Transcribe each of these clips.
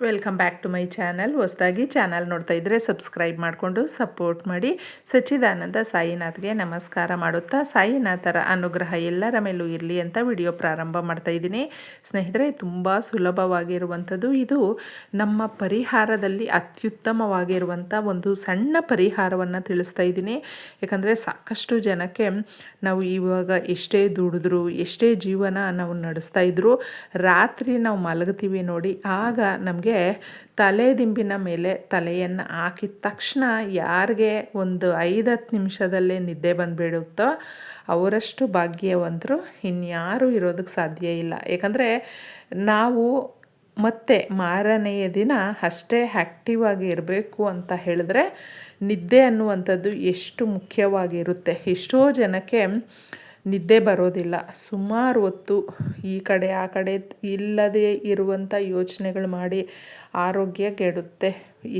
Welcome back to my channel ಹೊಸದಾಗಿ channel ನೋಡ್ತಾ ಇದ್ದರೆ ಸಬ್ಸ್ಕ್ರೈಬ್ ಮಾಡಿಕೊಂಡು ಸಪೋರ್ಟ್ ಮಾಡಿ. ಸಚ್ಚಿದಾನಂದ ಸಾಯಿನಾಥ್ಗೆ ನಮಸ್ಕಾರ ಮಾಡುತ್ತಾ ಸಾಯಿನಾಥರ ಅನುಗ್ರಹ ಎಲ್ಲರ ಮೇಲೂ ಇರಲಿ ಅಂತ ವಿಡಿಯೋ ಪ್ರಾರಂಭ ಮಾಡ್ತಾ ಇದ್ದೀನಿ. ಸ್ನೇಹಿತರೆ, ತುಂಬ ಸುಲಭವಾಗಿರುವಂಥದ್ದು ಇದು ನಮ್ಮ ಪರಿಹಾರದಲ್ಲಿ ಅತ್ಯುತ್ತಮವಾಗಿರುವಂಥ ಒಂದು ಸಣ್ಣ ಪರಿಹಾರವನ್ನು ತಿಳಿಸ್ತಾ ಇದ್ದೀನಿ. ಯಾಕಂದರೆ ಸಾಕಷ್ಟು ಜನಕ್ಕೆ ನಾವು ಇವಾಗ ಎಷ್ಟೇ ದುಡಿದ್ರು, ಎಷ್ಟೇ ಜೀವನ ನಾವು ನಡೆಸ್ತಾ ಇದ್ರು, ರಾತ್ರಿ ನಾವು ಮಲಗ್ತೀವಿ ನೋಡಿ, ಆಗ ನಮಗೆ ನಮಗೆ ತಲೆದಿಂಬಿನ ಮೇಲೆ ತಲೆಯನ್ನು ಹಾಕಿದ ತಕ್ಷಣ ಯಾರಿಗೆ ಒಂದು ಐದು ಹತ್ತು ನಿಮಿಷದಲ್ಲೇ ನಿದ್ದೆ ಬಂದುಬಿಡುತ್ತೋ ಅವರಷ್ಟು ಭಾಗ್ಯವಂತರು ಇನ್ಯಾರೂ ಇರೋದಕ್ಕೆ ಸಾಧ್ಯ ಇಲ್ಲ. ಏಕೆಂದರೆ ನಾವು ಮತ್ತೆ ಮಾರನೆಯ ದಿನ ಅಷ್ಟೇ ಆ್ಯಕ್ಟಿವ್ ಆಗಿ ಇರಬೇಕು ಅಂತ ಹೇಳಿದ್ರೆ ನಿದ್ದೆ ಅನ್ನುವಂಥದ್ದು ಎಷ್ಟು ಮುಖ್ಯವಾಗಿರುತ್ತೆ. ಎಷ್ಟೋ ಜನಕ್ಕೆ ನಿದ್ದೆ ಬರೋದಿಲ್ಲ. ಸುಮಾರು ಹೊತ್ತು ಈ ಕಡೆ ಆ ಕಡೆ ಇಲ್ಲದೇ ಇರುವಂಥ ಯೋಚನೆಗಳು ಮಾಡಿ ಆರೋಗ್ಯ ಕೆಡುತ್ತೆ.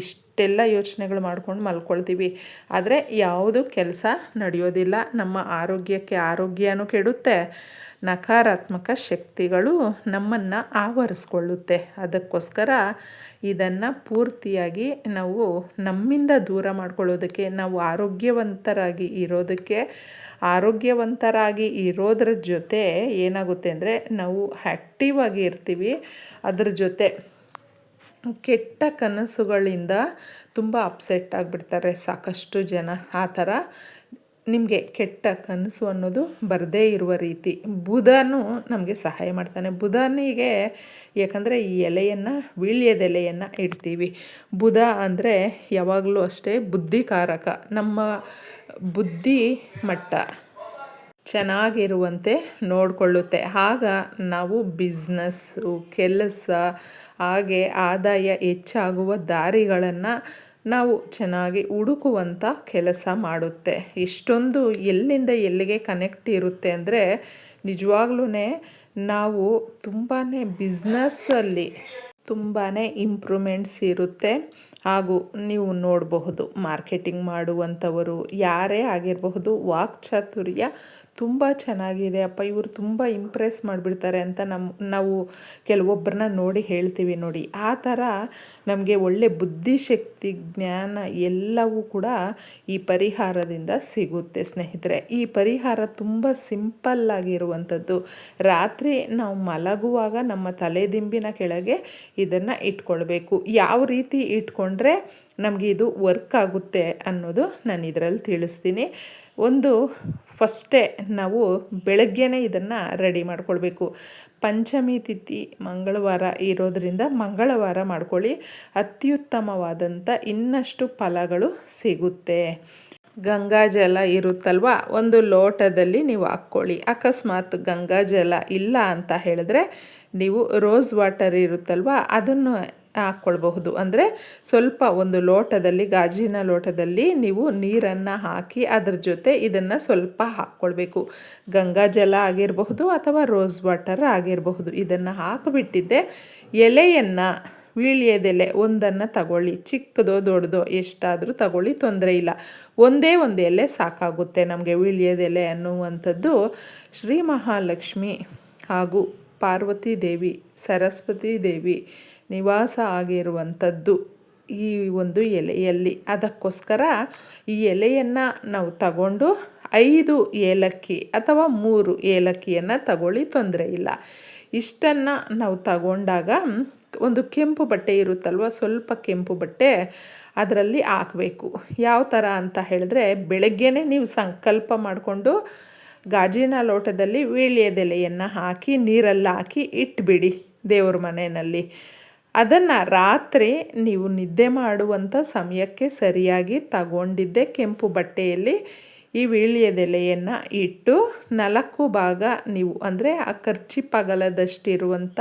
ಇಷ್ಟೆಲ್ಲ ಯೋಚನೆಗಳು ಮಾಡ್ಕೊಂಡು ಮಲ್ಕೊಳ್ತೀವಿ. ಆದರೆ ಯಾವುದು ಕೆಲಸ ನಡೆಯೋದಿಲ್ಲ. ನಮ್ಮ ಆರೋಗ್ಯಕ್ಕೆ ಆರೋಗ್ಯನೂ ಕೆಡುತ್ತೆ. ನಕಾರಾತ್ಮಕ ಶಕ್ತಿಗಳು ನಮ್ಮನ್ನು ಆವರಿಸ್ಕೊಳ್ಳುತ್ತೆ. ಅದಕ್ಕೋಸ್ಕರ ಇದನ್ನು ಪೂರ್ತಿಯಾಗಿ ನಾವು ನಮ್ಮಿಂದ ದೂರ ಮಾಡ್ಕೊಳ್ಳೋದಕ್ಕೆ, ನಾವು ಆರೋಗ್ಯವಂತರಾಗಿ ಇರೋದಕ್ಕೆ, ಆರೋಗ್ಯವಂತರಾಗಿ ಇರೋದ್ರ ಜೊತೆ ಏನಾಗುತ್ತೆ ಅಂದರೆ ನಾವು ಆ್ಯಕ್ಟಿವ್ ಆಗಿ ಇರ್ತೀವಿ. ಅದ್ರ ಜೊತೆ ಕೆಟ್ಟ ಕನಸುಗಳಿಂದ ತುಂಬ ಅಪ್ಸೆಟ್ ಆಗಿಬಿಡ್ತಾರೆ ಸಾಕಷ್ಟು ಜನ. ಆ ಥರ ನಿಮಗೆ ಕೆಟ್ಟ ಕನಸು ಅನ್ನೋದು ಬರದೇ ಇರುವ ರೀತಿ. ಬುಧನು ನಮಗೆ ಸಹಾಯ ಮಾಡ್ತಾನೆ. ಬುಧನಿಗೆ ಯಾಕಂದರೆ ಈ ಎಲೆಯನ್ನು ವೀಳ್ಯದೆಲೆಯನ್ನು ಇಡ್ತೀವಿ. ಬುಧ ಅಂದರೆ ಯಾವಾಗಲೂ ಅಷ್ಟೇ ಬುದ್ಧಿಕಾರಕ. ನಮ್ಮ ಬುದ್ಧಿ ಮಟ್ಟ. ಚೆನ್ನಾಗಿರುವಂತೆ ನೋಡಿಕೊಳ್ಳುತ್ತೆ. ಆಗ ನಾವು ಬಿಸ್ನೆಸ್ಸು, ಕೆಲಸ, ಹಾಗೆ ಆದಾಯ ಹೆಚ್ಚಾಗುವ ದಾರಿಗಳನ್ನು ನಾವು ಚೆನ್ನಾಗಿ ಹುಡುಕುವಂಥ ಕೆಲಸ ಮಾಡುತ್ತೆ. ಇಷ್ಟೊಂದು ಎಲ್ಲಿಂದ ಎಲ್ಲಿಗೆ ಕನೆಕ್ಟ್ ಇರುತ್ತೆ ಅಂದರೆ ನಿಜವಾಗ್ಲೂ ನಾವು ತುಂಬಾ ಬಿಸ್ನೆಸ್ಸಲ್ಲಿ ತುಂಬಾ ಇಂಪ್ರೂವ್ಮೆಂಟ್ಸ್ ಇರುತ್ತೆ. ಹಾಗೂ ನೀವು ನೋಡಬಹುದು, ಮಾರ್ಕೆಟಿಂಗ್ ಮಾಡುವಂಥವರು ಯಾರೇ ಆಗಿರಬಹುದು, ವಾಕ್ಚಾತುರ್ಯ ತುಂಬ ಚೆನ್ನಾಗಿದೆ. ಅಪ್ಪ, ಇವರು ತುಂಬ ಇಂಪ್ರೆಸ್ ಮಾಡಿಬಿಡ್ತಾರೆ ಅಂತ ನಮ್ಮ ನಾವು ಕೆಲವೊಬ್ಬರನ್ನ ನೋಡಿ ಹೇಳ್ತೀವಿ ನೋಡಿ. ಆ ಥರ ನಮಗೆ ಒಳ್ಳೆ ಬುದ್ಧಿಶಕ್ತಿ, ಜ್ಞಾನ ಎಲ್ಲವೂ ಕೂಡ ಈ ಪರಿಹಾರದಿಂದ ಸಿಗುತ್ತೆ ಸ್ನೇಹಿತರೆ. ಈ ಪರಿಹಾರ ತುಂಬ ಸಿಂಪಲ್ ಆಗಿರುವಂಥದ್ದು. ರಾತ್ರಿ ನಾವು ಮಲಗುವಾಗ ನಮ್ಮ ತಲೆದಿಂಬಿನ ಕೆಳಗೆ ಇದನ್ನು ಇಟ್ಕೊಳ್ಬೇಕು. ಯಾವ ರೀತಿ ಇಟ್ಕೊಂಡ್ರೆ ನಮಗೆ ಇದು ವರ್ಕ್ ಆಗುತ್ತೆ ಅನ್ನೋದು ನಾನು ಇದರಲ್ಲಿ ತಿಳಿಸ್ತೀನಿ. ಒಂದು, ಫಸ್ಟೇ ನಾವು ಬೆಳಗ್ಗೆನೇ ಇದನ್ನು ರೆಡಿ ಮಾಡ್ಕೊಳ್ಬೇಕು. ಪಂಚಮಿ ತಿಥಿ ಮಂಗಳವಾರ ಇರೋದರಿಂದ ಮಂಗಳವಾರ ಮಾಡ್ಕೊಳ್ಳಿ. ಅತ್ಯುತ್ತಮವಾದಂಥ ಇನ್ನಷ್ಟು ಫಲಗಳು ಸಿಗುತ್ತೆ. ಗಂಗಾಜಲ ಇರುತ್ತಲ್ವ? ಒಂದು ಲೋಟದಲ್ಲಿ ನೀವು ಹಾಕ್ಕೊಳ್ಳಿ. ಅಕಸ್ಮಾತ್ ಗಂಗಾಜಲ ಇಲ್ಲ ಅಂತ ಹೇಳಿದ್ರೆ ನೀವು ರೋಸ್ ವಾಟರ್ ಇರುತ್ತಲ್ವ? ಅದನ್ನು ಹಾಕ್ಕೊಳ್ಬಹುದು. ಅಂದರೆ ಸ್ವಲ್ಪ ಒಂದು ಲೋಟದಲ್ಲಿ, ಗಾಜಿನ ಲೋಟದಲ್ಲಿ ನೀವು ನೀರನ್ನು ಹಾಕಿ ಅದ್ರ ಜೊತೆ ಇದನ್ನು ಸ್ವಲ್ಪ ಹಾಕ್ಕೊಳ್ಬೇಕು. ಗಂಗಾ ಜಲ ಆಗಿರಬಹುದು ಅಥವಾ ರೋಸ್ ವಾಟರ್ ಆಗಿರಬಹುದು. ಇದನ್ನು ಹಾಕಿಬಿಟ್ಟಿದ್ದೆ. ಎಲೆಯನ್ನು ವೀಳ್ಯದೆಲೆ ಒಂದನ್ನು ತಗೊಳ್ಳಿ. ಚಿಕ್ಕದೋ ದೊಡ್ಡದೋ ಎಷ್ಟಾದರೂ ತಗೊಳ್ಳಿ, ತೊಂದರೆ ಇಲ್ಲ. ಒಂದೇ ಒಂದು ಎಲೆ ಸಾಕಾಗುತ್ತೆ ನಮಗೆ ವೀಳ್ಯದೆಲೆ ಅನ್ನುವಂಥದ್ದು ಶ್ರೀ ಮಹಾಲಕ್ಷ್ಮಿ ಹಾಗೂ ಪಾರ್ವತಿ ದೇವಿ, ಸರಸ್ವತಿ ದೇವಿ ನಿವಾಸ ಆಗಿರುವಂಥದ್ದು ಈ ಒಂದು ಎಲೆಯಲ್ಲಿ. ಅದಕ್ಕೋಸ್ಕರ ಈ ಎಲೆಯನ್ನು ನಾವು ತಗೊಂಡು ಐದು ಏಲಕ್ಕಿ ಅಥವಾ ಮೂರು ಏಲಕ್ಕಿಯನ್ನು ತಗೊಳ್ಳಿ, ತೊಂದರೆ ಇಲ್ಲ. ಇಷ್ಟನ್ನು ನಾವು ತಗೊಂಡಾಗ ಒಂದು ಕೆಂಪು ಬಟ್ಟೆ ಇರುತ್ತಲ್ವ, ಸ್ವಲ್ಪ ಕೆಂಪು ಬಟ್ಟೆ ಅದರಲ್ಲಿ ಹಾಕಬೇಕು. ಯಾವ ಥರ ಅಂತ ಹೇಳಿದ್ರೆ, ಬೆಳಗ್ಗೆನೇ ನೀವು ಸಂಕಲ್ಪ ಮಾಡಿಕೊಂಡು ಗಾಜಿನ ಲೋಟದಲ್ಲಿ ವೀಳ್ಯದೆಲೆಯನ್ನು ಹಾಕಿ, ನೀರಲ್ಲಿ ಹಾಕಿ ಇಟ್ಬಿಡಿ ದೇವ್ರ ಮನೆಯಲ್ಲಿ. ಅದನ್ನು ರಾತ್ರಿ ನೀವು ನಿದ್ದೆ ಮಾಡುವಂಥ ಸಮಯಕ್ಕೆ ಸರಿಯಾಗಿ ತಗೊಂಡಿದ್ದೆ ಕೆಂಪು ಬಟ್ಟೆಯಲ್ಲಿ. ಈ ವೀಳ್ಯದೆಲೆಯನ್ನು ಇಟ್ಟು ನಾಲ್ಕು ಭಾಗ ನೀವು ಅಂದರೆ ಆ ಖರ್ಚಿ ಪಗಲದಷ್ಟಿರುವಂಥ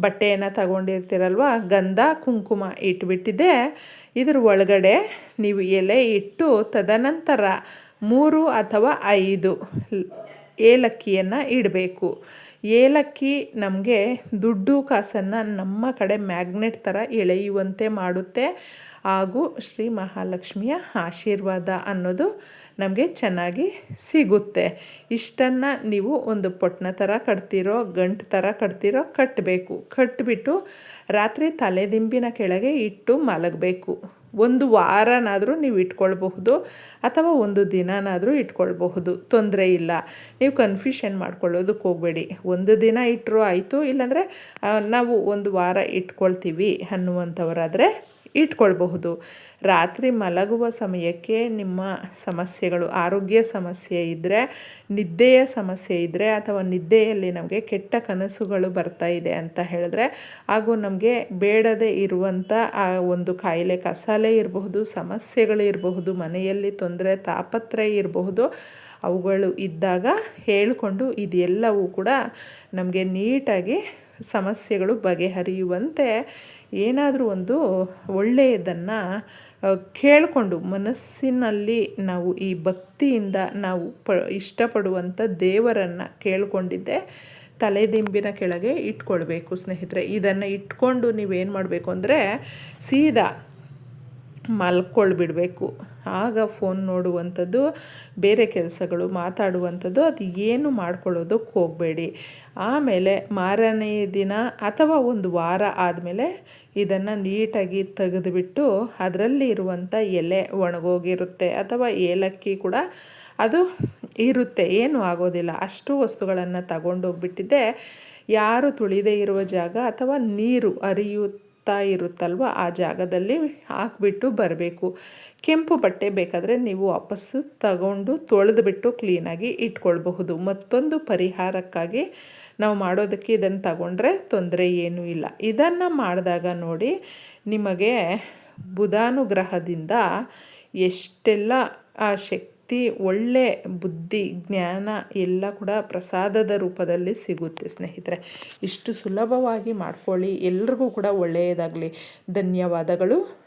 ಬಟ್ಟೆಯನ್ನು ತಗೊಂಡಿರ್ತೀರಲ್ವ ಗಂಧ, ಕುಂಕುಮ ಇಟ್ಬಿಟ್ಟಿದೆ. ಇದ್ರ ಒಳಗಡೆ ನೀವು ಎಲೆ ಇಟ್ಟು ತದನಂತರ ಮೂರು ಅಥವಾ ಐದು ಏಲಕ್ಕಿಯನ್ನು ಇಡಬೇಕು. ಏಲಕ್ಕಿ ನಮಗೆ ದುಡ್ಡು ಕಾಸನ್ನು ನಮ್ಮ ಕಡೆ ಮ್ಯಾಗ್ನೆಟ್ ಥರ ಎಳೆಯುವಂತೆ ಮಾಡುತ್ತೆ. ಹಾಗೂ ಶ್ರೀ ಮಹಾಲಕ್ಷ್ಮಿಯ ಆಶೀರ್ವಾದ ಅನ್ನೋದು ನಮಗೆ ಚೆನ್ನಾಗಿ ಸಿಗುತ್ತೆ. ಇಷ್ಟನ್ನು ನೀವು ಒಂದು ಪೊಟ್ನ ಥರ ಕಟ್ತಿರೋ, ಗಂಟು ಥರ ಕಟ್ತಿರೋ ಕಟ್ಟಬೇಕು ಕಟ್ಟಿಬಿಟ್ಟು ರಾತ್ರಿ ತಲೆದಿಂಬಿನ ಕೆಳಗೆ ಇಟ್ಟು ಮಲಗಬೇಕು. ಒಂದು ವಾರನಾದರೂ ನೀವು ಇಟ್ಕೊಳ್ಬಹುದು ಅಥವಾ ಒಂದು ದಿನನಾದರೂ ಇಟ್ಕೊಳ್ಬಹುದು. ತೊಂದರೆ ಇಲ್ಲ. ನೀವು ಕನ್ಫ್ಯೂಷನ್ ಮಾಡ್ಕೊಳ್ಳೋದಕ್ಕೆ ಹೋಗಬೇಡಿ. ಒಂದು ದಿನ ಇಟ್ಟರೂ ಆಯಿತು. ಇಲ್ಲಾಂದರೆ ನಾವು ಒಂದು ವಾರ ಇಟ್ಕೊಳ್ತೀವಿ ಅನ್ನುವಂಥವರಾದರೆ ಇಟ್ಕೊಳ್ಬಹುದು. ರಾತ್ರಿ ಮಲಗುವ ಸಮಯಕ್ಕೆ ನಿಮ್ಮ ಸಮಸ್ಯೆಗಳು, ಆರೋಗ್ಯ ಸಮಸ್ಯೆ ಇದ್ದರೆ ನಿದ್ದೆಯ ಸಮಸ್ಯೆ ಇದ್ದರೆ ಅಥವಾ ನಿದ್ದೆಯಲ್ಲಿ ನಮಗೆ ಕೆಟ್ಟ ಕನಸುಗಳು ಬರ್ತಾ ಇದೆ ಅಂತ ಹೇಳಿದ್ರೆ ಹಾಗೂ ನಮಗೆ ಬೇಡದೇ ಇರುವಂಥ ಆ ಒಂದು ಕಾಯಿಲೆ ಕಸಾಲೆ ಇರಬಹುದು, ಸಮಸ್ಯೆಗಳು ಇರಬಹುದು, ಮನೆಯಲ್ಲಿ ತೊಂದರೆ, ತಾಪತ್ರಯ ಇರಬಹುದು, ಅವುಗಳು ಇದ್ದಾಗ ಹೇಳಿಕೊಂಡು ಇದೆಲ್ಲವೂ ಕೂಡ ನಮಗೆ ನೀಟಾಗಿ ಸಮಸ್ಯೆಗಳು ಬಗೆಹರಿಯುವಂತೆ ಏನಾದರೂ ಒಂದು ಒಳ್ಳೆಯದನ್ನು ಕೇಳಿಕೊಂಡು ಮನಸ್ಸಿನಲ್ಲಿ ನಾವು ಈ ಭಕ್ತಿಯಿಂದ ನಾವು ಪ ಇಷ್ಟಪಡುವಂಥ ದೇವರನ್ನು ಕೇಳಿಕೊಂಡಿದ್ದೆ, ತಲೆದಿಂಬಿನ ಕೆಳಗೆ ಇಟ್ಕೊಳ್ಬೇಕು ಸ್ನೇಹಿತರೆ. ಇದನ್ನು ಇಟ್ಕೊಂಡು ನೀವೇನು ಮಾಡಬೇಕು ಅಂದರೆ ಸೀದಾ ಮಲ್ಕೊಳ್ಬಿಡಬೇಕು. ಆಗ ಫೋನ್ ನೋಡುವಂಥದ್ದು, ಬೇರೆ ಕೆಲಸಗಳು ಮಾತಾಡುವಂಥದ್ದು, ಅದು ಏನು ಮಾಡ್ಕೊಳ್ಳೋದಕ್ಕೆ ಹೋಗಬೇಡಿ. ಆಮೇಲೆ ಮಾರನೇ ದಿನ ಅಥವಾ ಒಂದು ವಾರ ಆದಮೇಲೆ ಇದನ್ನು ನೀಟಾಗಿ ತೆಗೆದುಬಿಟ್ಟು ಅದರಲ್ಲಿ ಇರುವಂಥ ಎಲೆ ಒಣಗೋಗಿರುತ್ತೆ ಅಥವಾ ಏಲಕ್ಕಿ ಕೂಡ ಅದು ಇರುತ್ತೆ, ಏನೂ ಆಗೋದಿಲ್ಲ. ಅಷ್ಟು ವಸ್ತುಗಳನ್ನು ತಗೊಂಡೋಗ್ಬಿಟ್ಟಿದ್ದೆ. ಯಾರು ತುಳಿದೇ ಇರುವ ಜಾಗ ಅಥವಾ ನೀರು ಹರಿಯು ಇರುತ್ತಲ್ವ ಆ ಜಾಗದಲ್ಲಿ ಹಾಕ್ಬಿಟ್ಟು ಬರಬೇಕು. ಕೆಂಪು ಬಟ್ಟೆ ಬೇಕಾದರೆ ನೀವು ವಾಪಸ್ಸು ತಗೊಂಡು ತೊಳೆದುಬಿಟ್ಟು ಕ್ಲೀನಾಗಿ ಇಟ್ಕೊಳ್ಬಹುದು. ಮತ್ತೊಂದು ಪರಿಹಾರಕ್ಕಾಗಿ ನಾವು ಮಾಡೋದಕ್ಕೆ ಇದನ್ನು ತಗೊಂಡ್ರೆ ತೊಂದರೆ ಏನೂ ಇಲ್ಲ. ಇದನ್ನು ಮಾಡಿದಾಗ ನೋಡಿ ನಿಮಗೆ ಬುಧಾನುಗ್ರಹದಿಂದ ಎಷ್ಟೆಲ್ಲ ಆ ಶಕ್ತಿ ಶಕ್ತಿ, ಒಳ್ಳೆ ಬುದ್ಧಿ, ಜ್ಞಾನ ಎಲ್ಲ ಕೂಡ ಪ್ರಸಾದದ ರೂಪದಲ್ಲಿ ಸಿಗುತ್ತೆ ಸ್ನೇಹಿತರೆ. ಇಷ್ಟು ಸುಲಭವಾಗಿ ಮಾಡ್ಕೊಳ್ಳಿ. ಎಲ್ರಿಗೂ ಕೂಡ ಒಳ್ಳೆಯದಾಗಲಿ. ಧನ್ಯವಾದಗಳು.